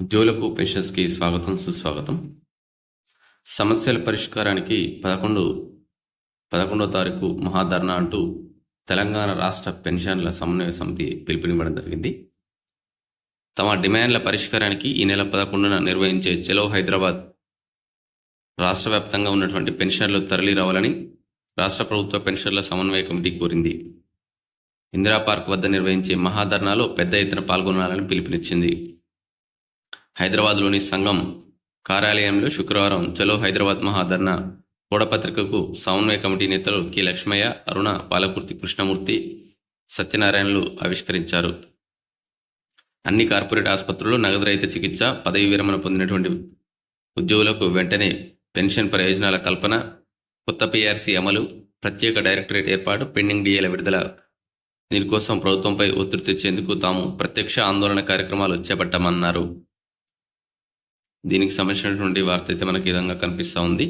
ఉద్యోగులకు పెన్షన్స్కి స్వాగతం సుస్వాగతం. సమస్యల పరిష్కారానికి పదకొండు పదకొండో తారీఖు మహాధర్నా అంటూ తెలంగాణ రాష్ట్ర పెన్షన్ల సమన్వయ సమితి పిలుపునివ్వడం జరిగింది. తమ డిమాండ్ల పరిష్కారానికి ఈ నెల పదకొండున నిర్వహించే చెలో హైదరాబాద్ రాష్ట్ర వ్యాప్తంగా ఉన్నటువంటి పెన్షన్లు తరలి రావాలని రాష్ట్ర ప్రభుత్వ పెన్షన్ల సమన్వయ కమిటీ కోరింది. ఇందిరా పార్క్ వద్ద నిర్వహించే మహాధర్నాలో పెద్ద ఎత్తున పాల్గొనాలని పిలుపునిచ్చింది. హైదరాబాద్లోని సంఘం కార్యాలయంలో శుక్రవారం చలో హైదరాబాద్ మహాధర్ణ కూడపత్రికకు సమన్వయ కమిటీ నేతలు కె. లక్ష్మయ్య అరుణ పాలకుర్తి కృష్ణమూర్తి సత్యనారాయణలు ఆవిష్కరించారు. అన్ని కార్పొరేట్ ఆసుపత్రుల్లో నగదు రహిత చికిత్స పదవి విరమణ పొందినటువంటి ఉద్యోగులకు వెంటనే పెన్షన్ ప్రయోజనాల కల్పన కొత్త పీఆర్సీ అమలు ప్రత్యేక డైరెక్టరేట్ ఏర్పాటు పెండింగ్ డిఏల విడుదల దీనికోసం ప్రభుత్వంపై ఒత్తిడి తెచ్చేందుకు తాము ప్రత్యక్ష ఆందోళన కార్యక్రమాలు చేపట్టామన్నారు. దీనికి సంబంధించినటువంటి వార్త అయితే మనకి ఈ విధంగా కనిపిస్తూ ఉంది.